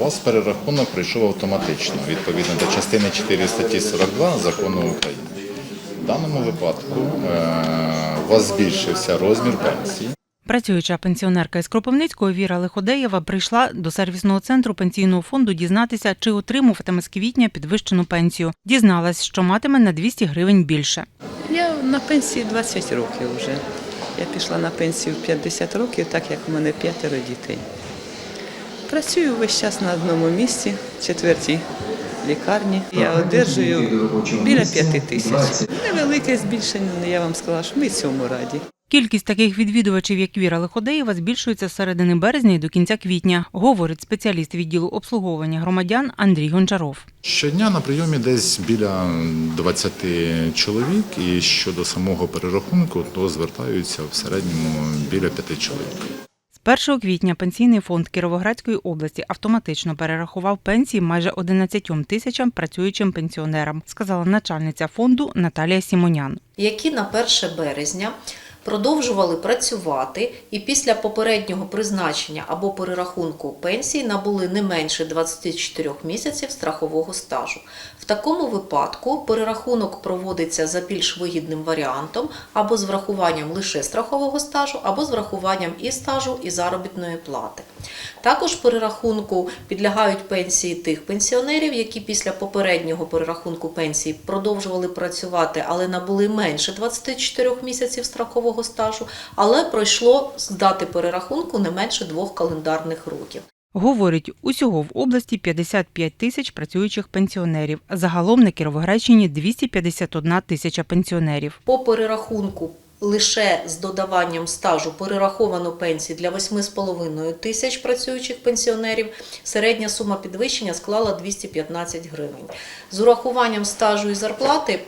У вас перерахунок прийшов автоматично, відповідно до частини 4 статті 42 закону України. В даному випадку е, у вас збільшився розмір пенсії. Працююча пенсіонерка із Кропивницького Віра Лиходеєва прийшла до сервісного центру пенсійного фонду дізнатися, чи отримуватиме з квітня підвищену пенсію. Дізналась, що матиме на 200 гривень більше. Я на пенсії 20 років вже. Я пішла на пенсію в 50 років, так як у мене п'ятеро дітей. Працюю весь час на одному місці, четвертій лікарні. Я одержую біля п'яти тисяч. Невелике збільшення, але я вам сказала, що ми цьому раді. Кількість таких відвідувачів, як Віра Лиходеєва, збільшується з середини березня і до кінця квітня, говорить спеціаліст відділу обслуговування громадян Андрій Гончаров. Щодня на прийомі десь біля 20 чоловік, і щодо самого перерахунку, то звертаються в середньому біля 5 чоловік. З 1 квітня пенсійний фонд Кіровоградської області автоматично перерахував пенсії майже 11 тисячам працюючим пенсіонерам, сказала начальниця фонду Наталія Сімонян. які на 1 березня продовжували працювати і після попереднього призначення або перерахунку пенсії набули не менше 24 місяців страхового стажу. В такому випадку перерахунок проводиться за більш вигідним варіантом або з врахуванням лише страхового стажу, або з врахуванням і стажу, і заробітної плати. Також перерахунку підлягають пенсії тих пенсіонерів, які після попереднього перерахунку пенсії продовжували працювати, але набули менше 24 місяців страхового стажу, але пройшло з дати перерахунку не менше двох календарних років. Говорить, усього в області 55 тисяч працюючих пенсіонерів. Загалом на Кіровоградщині 251 тисяча пенсіонерів. По перерахунку лише з додаванням стажу перераховано пенсії для 8,5 тисяч працюючих пенсіонерів. Середня сума підвищення склала 215 гривень. З урахуванням стажу і зарплати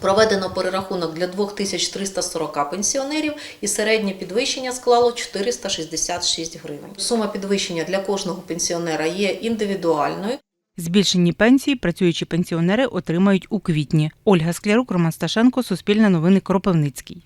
Проведено перерахунок для 2340 пенсіонерів і середнє підвищення склало 466 гривень. Сума підвищення для кожного пенсіонера є індивідуальною. Збільшені пенсії працюючі пенсіонери отримають у квітні. Ольга Склярук, Роман Сташенко, Суспільне новини Кропивницький.